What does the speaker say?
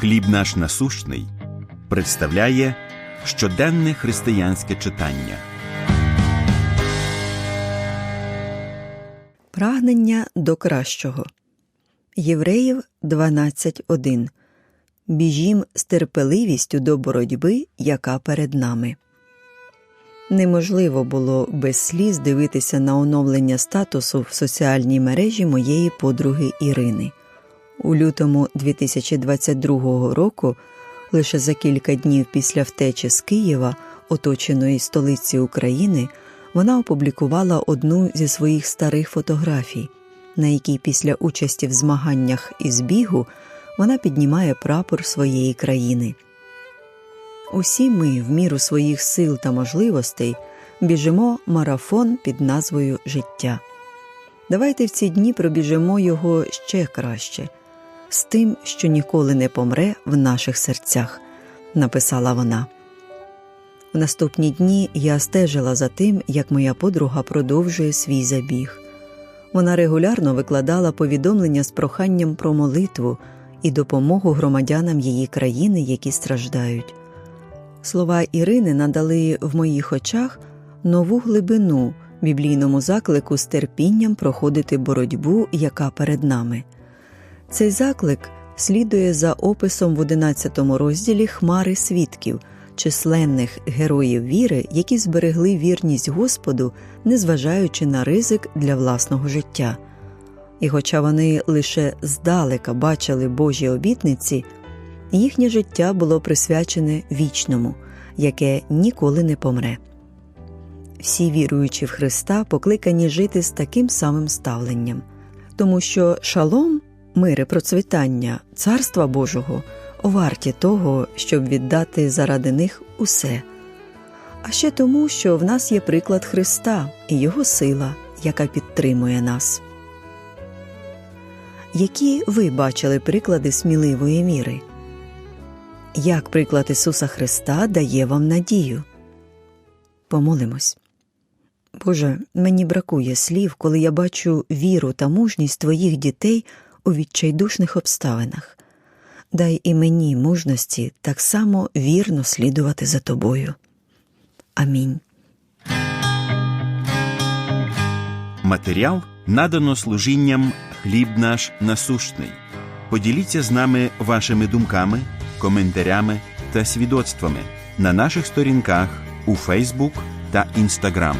Хліб наш насущний представляє щоденне християнське читання. Прагнення до кращого. Євреїв 12.1. Біжім з терпеливістю до боротьби, яка перед нами. Неможливо було без сліз дивитися на оновлення статусу в соціальній мережі моєї подруги Ірини. У лютому 2022 року, лише за кілька днів після втечі з Києва, оточеної столиці України, вона опублікувала одну зі своїх старих фотографій, на якій після участі в змаганнях із бігу вона піднімає прапор своєї країни. Усі ми, в міру своїх сил та можливостей, біжимо марафон під назвою Життя. Давайте в ці дні пробіжимо його ще краще, з тим, що ніколи не помре в наших серцях, написала вона. У наступні дні я стежила за тим, як моя подруга продовжує свій забіг. Вона регулярно викладала повідомлення з проханням про молитву і допомогу громадянам її країни, які страждають. Слова Ірини надали в моїх очах нову глибину біблійному заклику з терпінням проходити боротьбу, яка перед нами. Цей заклик слідує за описом в 11 розділі Хмари свідків, численних героїв віри, які зберегли вірність Господу, незважаючи на ризик для власного життя. І, хоча вони лише здалека бачили Божі обітниці, їхнє життя було присвячене вічному, яке ніколи не помре. Всі віруючі в Христа покликані жити з таким самим ставленням, тому що шалом, мир і процвітання Царства Божого варті того, щоб віддати заради них усе, а ще тому, що в нас є приклад Христа і Його сила, яка підтримує нас. Які ви бачили приклади сміливої міри? Як приклад Ісуса Христа дає вам надію? Помолимось. Боже, мені бракує слів, коли я бачу віру та мужність твоїх дітей у відчайдушних обставинах. Дай і мені мужності так само вірно слідувати за тобою. Амінь. Матеріал надано служінням Хліб наш насущний. Поділіться з нами вашими думками, коментарями та свідоцтвами на наших сторінках у Фейсбук та Інстаграм.